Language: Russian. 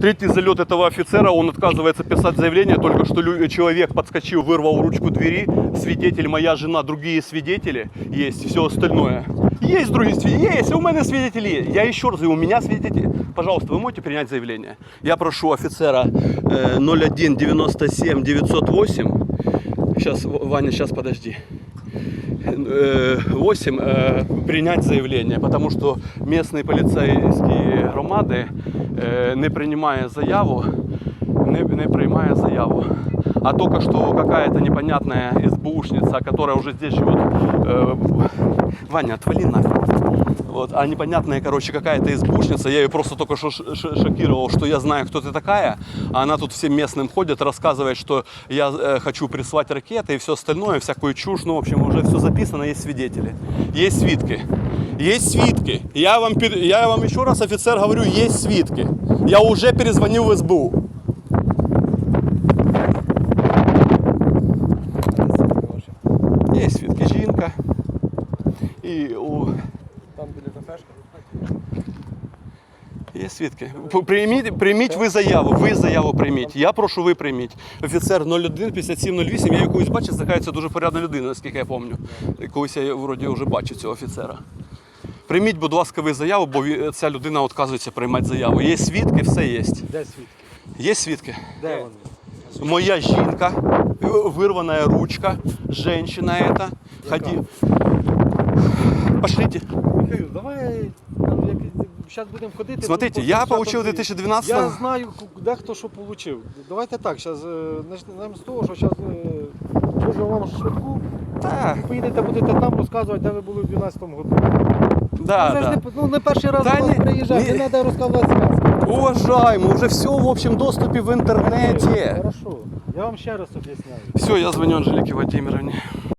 Третий залет этого офицера, он отказывается писать заявление, только что человек подскочил, вырвал ручку двери, свидетель, моя жена, другие свидетели, есть все остальное. Есть другие свидетели, есть, у меня свидетели. Я еще раз у меня свидетели. Пожалуйста, вы можете принять заявление? Я прошу офицера э, 01 97 908. Сейчас, Ваня, сейчас подожди. Э, 8 э, принять заявление, потому что местные поліцейські громади, е, не приймає заяву, не, не приймає заяву. А только что какая-то непонятная СБУшница, которая уже здесь живет, э, Ваня, отвали нафиг. Вот, а непонятная, короче, какая-то избушница. Я ее просто только что ш- ш- шокировал, что я знаю, кто ты такая. А она тут всем местным ходит, рассказывает, что я э, хочу прислать ракеты и все остальное, всякую чушь. Ну, в общем, уже все записано, есть свидетели. Есть свитки. Есть свитки. Я вам, пер- я вам еще раз, офицер, говорю, есть свитки. Я уже перезвонил в СБУ. Є свідки жінка. І у... Там біля кафешки. Є свідки. Прийміть, прийміть ви заяву, ви заяву прийміть. Я прошу, ви прийміть. Офіцер 01 5708, я якусь бачив, така це дуже порядна людина, наскільки я пам'ятаю. Колись я вроді вже бачив цього офіцера. Прийміть, будь ласка, ви заяву, бо ця людина відказується приймати заяву. Є свідки, все є. Де свідки? Є свідки. Де вони? Моя жінка, вырванная ручка, женщина эта. Пошлите. Михайло, давай зараз будемо ходити. Смотрите, я получил в 2012 Я знаю, де хто що отримав. Давайте так, зараз почнемо з того, що зараз можу вам швидку. Так. Ви поїдете, будете там розказувати, де ви були в 12-му году. Да, Це да. не, ну, не перший раз Та ні- приїжджати, ні. не треба розказувати сказки. Уважаемый, уже все в общем доступе в интернете. Хорошо, я вам ще раз об'ясняю. Все, я звоню Анжелике Владимировне.